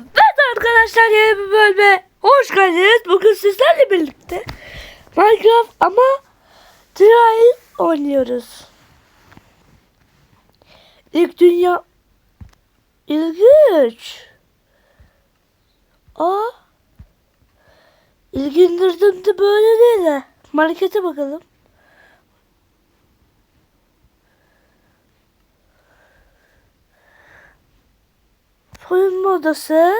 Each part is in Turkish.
Evet arkadaşlar yeni bir bölüme hoş geldiniz. Bugün sizlerle birlikte Minecraft ama Trial oynuyoruz. İlk dünya ilginç. Aa İlk indirdim de böyle değil de. Markete bakalım. Soyunma odası.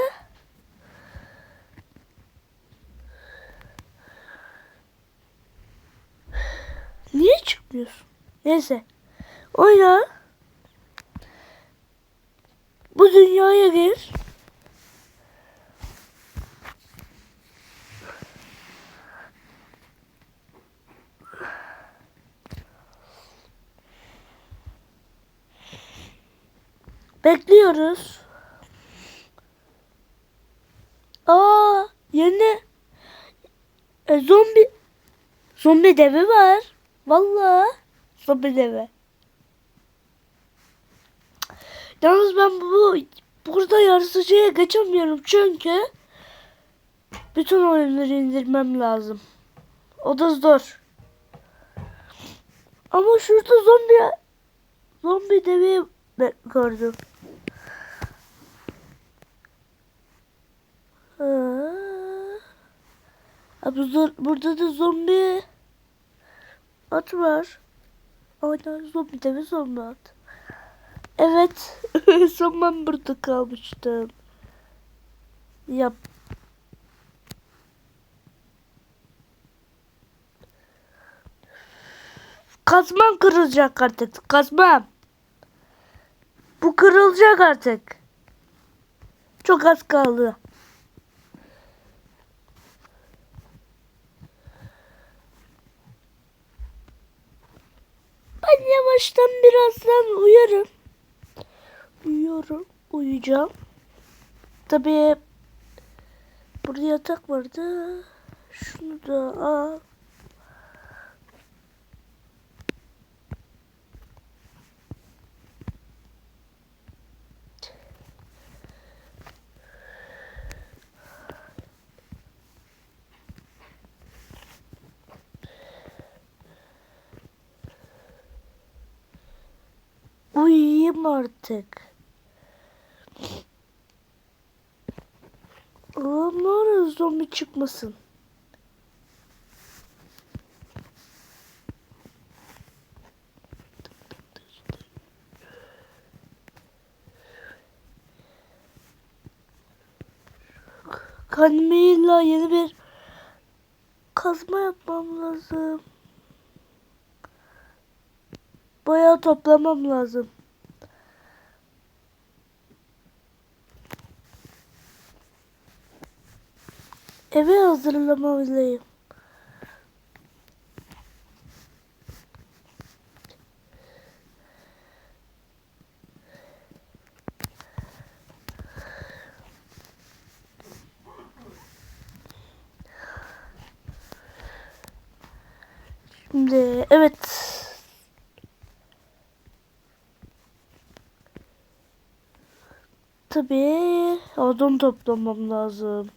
Niye çıkmıyorsun? Neyse. Oyna. Bu dünyaya gir. Bekliyoruz. Aa, yeni e, zombi zombi devi var. Vallahi zombi devi. Yalnız ben bu burada yarışıcıya geçemiyorum çünkü bütün oyunları indirmem lazım. O da zor. Ama şurada zombi zombi devi gördüm. Abi zor, burada da zombi at var. Aynen zombi de bir zombi at. Evet. Son burada kalmıştım. Yap. Kazmam kırılacak artık. Kazmam. Bu kırılacak artık. Çok az kaldı. Ben yavaştan birazdan uyarım. Uyuyorum. Uyuyacağım. Tabii burada yatak vardı. Şunu da al. Uyuyayım artık. Aa, ne ara zombi çıkmasın. Kanmıyla yeni bir kazma yapmam lazım. Bayağı toplamam lazım. Eve hazırlamalıyım. Şimdi evet Tabii odun toplamam lazım.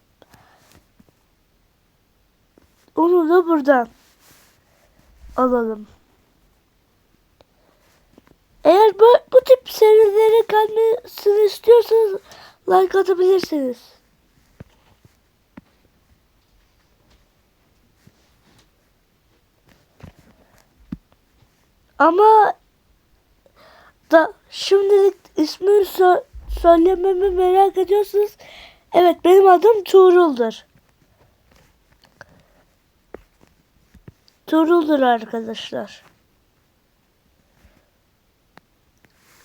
Onu da buradan alalım. Eğer bu, bu tip serilere gelmesini istiyorsanız like atabilirsiniz. Ama da şimdilik ismini sö- söylememi merak ediyorsanız evet benim adım Tuğrul'dur. Tuğrul'dur arkadaşlar.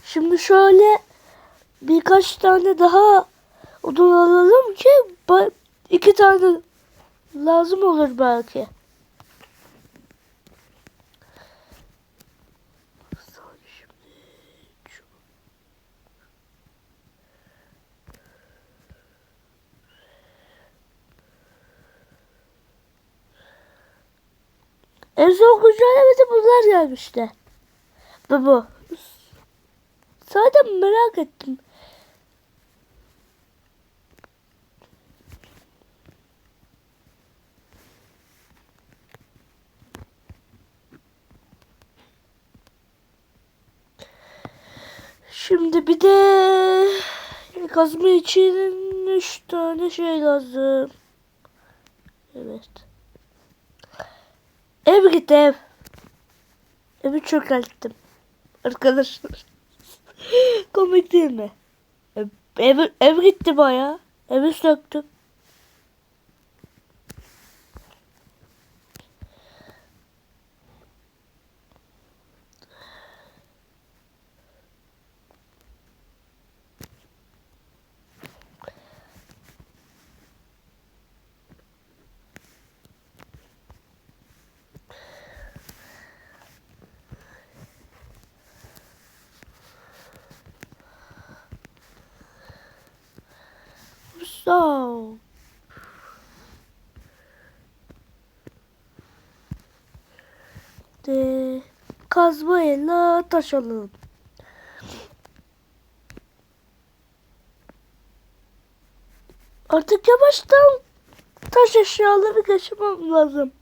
Şimdi şöyle birkaç tane daha odun alalım ki iki tane lazım olur belki. Dokuzcu alamete bunlar gelmişti. Bu bu. Zaten merak ettim. Şimdi bir de kazma için 3 tane şey lazım. Evet. Ev gitti ev. Evi çökerttim. Arkadaşlar. Komik değil mi? Ev, ev, ev gitti baya. Evi söktüm. So. De kazmayla taş alalım. Artık yavaştan taş eşyaları geçmem lazım.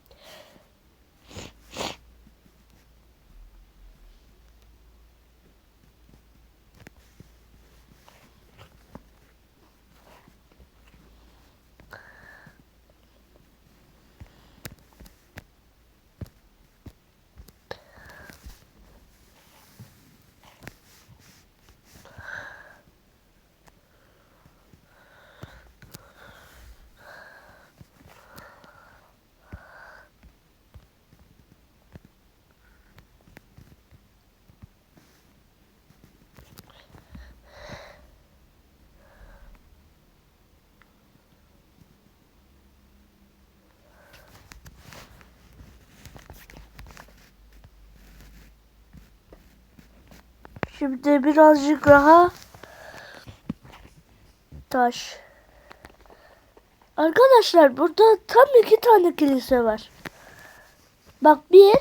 Şimdi birazcık daha taş. Arkadaşlar burada tam iki tane kilise var. Bak bir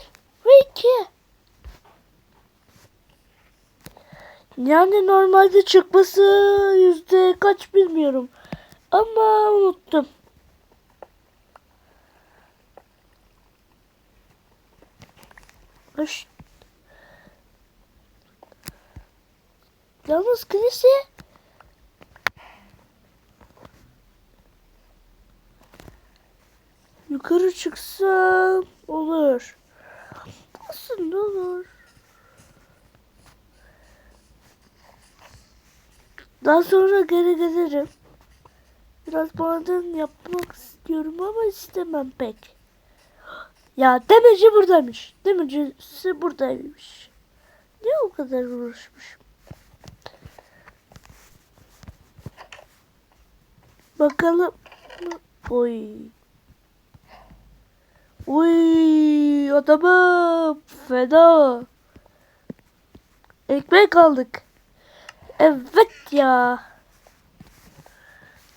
ve iki. Yani normalde çıkması yüzde kaç bilmiyorum. Ama unuttum. Hoş. Yalnız kilise yukarı çıksam olur. Aslında olur. Daha sonra geri gelirim. Biraz maden yapmak istiyorum ama istemem pek. Ya demirci buradaymış. Demircisi buradaymış. Ne o kadar uğraşmışım. Bakalım. Oy. Oy adamım feda. Ekmek aldık. Evet ya.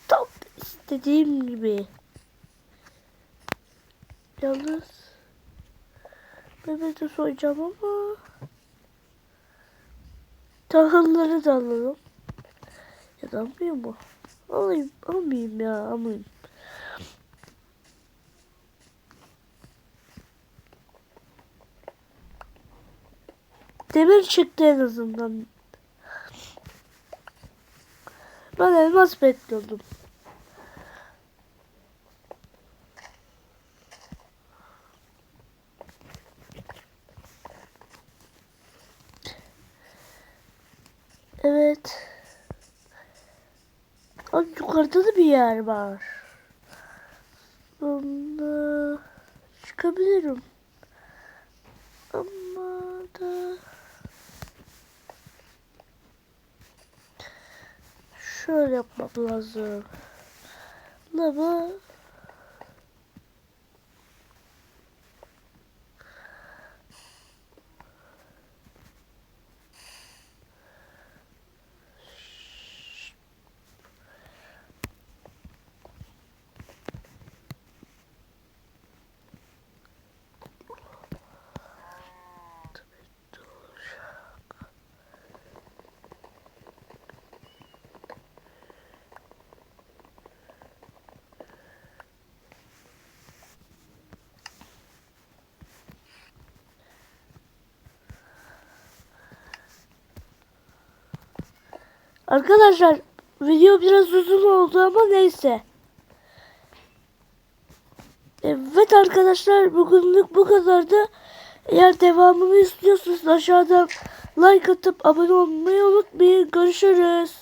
Tam istediğim gibi. Yalnız Mehmet'i soyacağım ama tahılları da alalım. Ya da mu? Alayım, almayayım ya, almayayım. Demir çıktı en azından. Ben elmas bekliyordum. Evet. Abi yukarıda da bir yer var. Bunda çıkabilirim. Ama da şöyle yapmam lazım. Lava Arkadaşlar video biraz uzun oldu ama neyse. Evet arkadaşlar bugünlük bu kadardı. Eğer devamını istiyorsanız aşağıdan like atıp abone olmayı unutmayın. Görüşürüz.